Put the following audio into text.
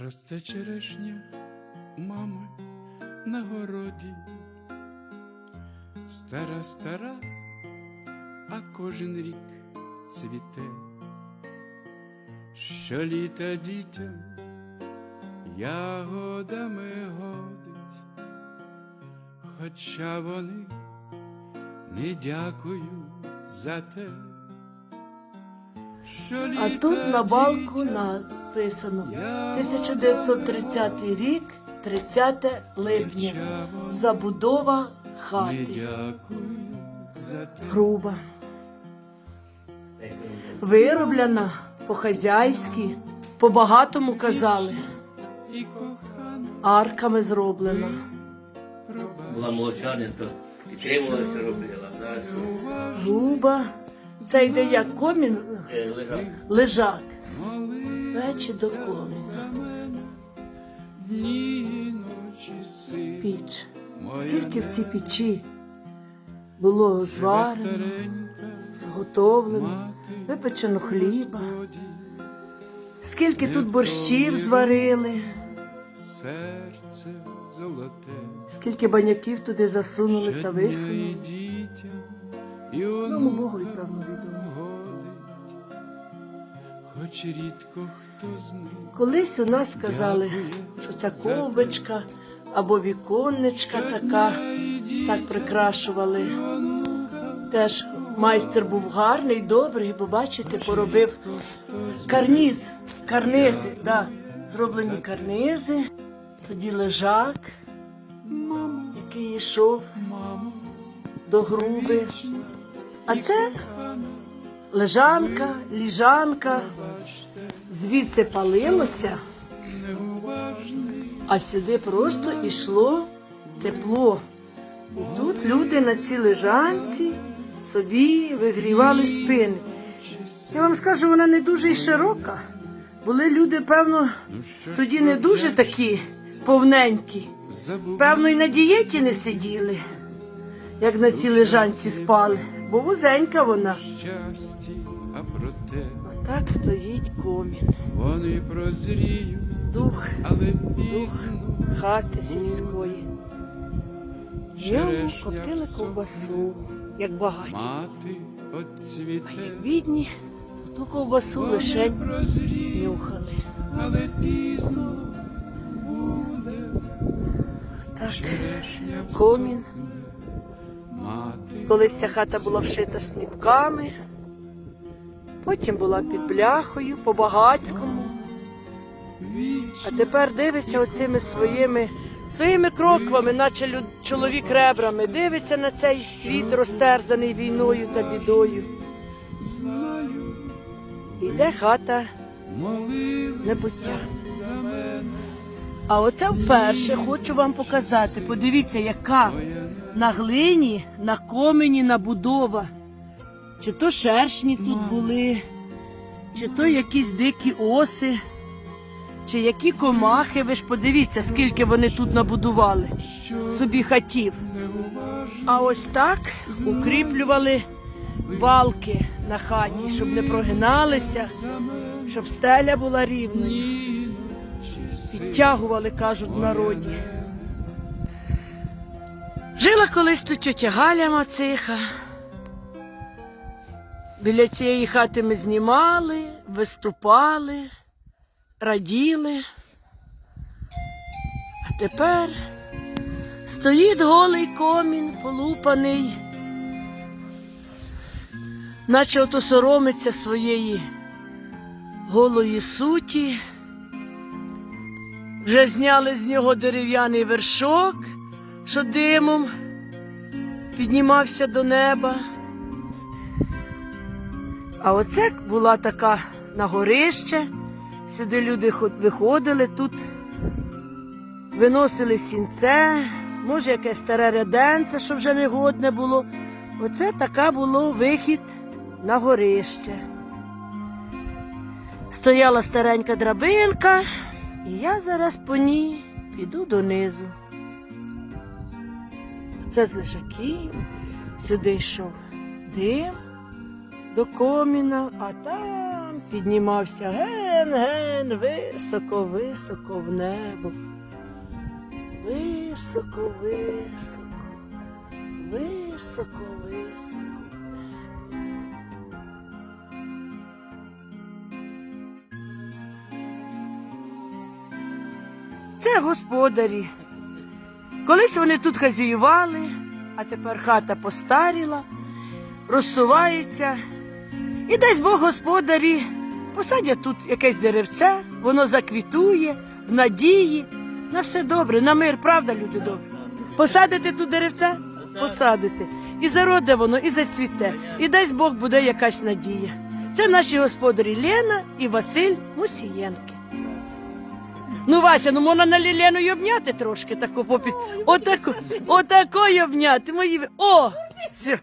Росте черешня, мами, на городі, стара, стара, а кожен рік цвіте, що літа дітям ягодами годить, хоча вони не дякують за те. Що А тут на балку дітям написано 1930 рік, 30 липня. Забудова хати. Груба. Вироблена по-хазяйськи, по-багатому казали. Арками зроблена. була молочанин, то підтримувалася, робила. Груба. Це йде як комін е, лежав. лежак. Печі до сил. Піч. Скільки в цій печі було зварено, зготовлено, випечено хліба. Скільки тут борщів зварили, скільки баняків туди засунули та висунули. Ну, Богу, і певно відомо. Хоч рідко хто знає. Колись у нас сказали, що ця ковбочка або віконничка така, так прикрашували. Теж майстер був гарний, добрий, бо бачите, поробив карніз, карнизи, да, зроблені карнизи, тоді лежак, який йшов до груби. А це лежанка, ліжанка, звідси палилося, а сюди просто йшло тепло. І тут люди на цій лежанці собі вигрівали спини. Я вам скажу, вона не дуже й широка. Були люди, певно, тоді не дуже такі повненькі. Певно, і на дієті не сиділи, як на цій лежанці спали, бо вузенька вона. щасті, а проте Отак стоїть комін, вони прозріють, дух але пізно хати сільської. Ньому коптили ковбасу, як багаті. мати А як бідні, то ту ковбасу лише нюхали. але пізно буде Так, комін. Колись ця хата була вшита сніпками, потім була під бляхою, по-багацькому. А тепер дивиться оцими своїми, своїми кроквами, наче люд, чоловік ребрами, дивиться на цей світ, розтерзаний війною та бідою. Іде хата небуття. А оце вперше хочу вам показати. Подивіться, яка на глині, на комені набудова. Чи то шершні тут були, чи то якісь дикі оси, чи які комахи. Ви ж подивіться, скільки вони тут набудували собі хатів. А ось так укріплювали балки на хаті, щоб не прогиналися, щоб стеля була рівною. Підтягували, кажуть в народі. Жила колись тут тьотя Галя Мациха. Біля цієї хати ми знімали, виступали, раділи. А тепер стоїть голий комін, полупаний, наче ото соромиться своєї голої суті. Вже зняли з нього дерев'яний вершок, що димом піднімався до неба. А оце була така нагорище. Сюди люди виходили, тут виносили сінце, може, якесь старе ряденце, що вже негодне було. Оце така було вихід на горище. Стояла старенька драбинка, і я зараз по ній піду донизу. Оце з лежаків, сюди йшов дим до коміна, а там піднімався ген-ген, високо-високо в небо. Високо, високо, високо, високо. Це господарі. Колись вони тут хазяювали, а тепер хата постаріла, розсувається. І дасть Бог господарі посадять тут якесь деревце, воно заквітує в надії. На все добре, на мир, правда, люди добрі. Посадите тут деревце? Посадите. І зароде воно, і зацвіте. І дасть Бог буде якась надія. Це наші господарі Лена і Василь Мусієнки. Ну, Вася, ну можна на Лілену й обняти трошки таку попід. Отако, отако й обняти. Мої... О! Все.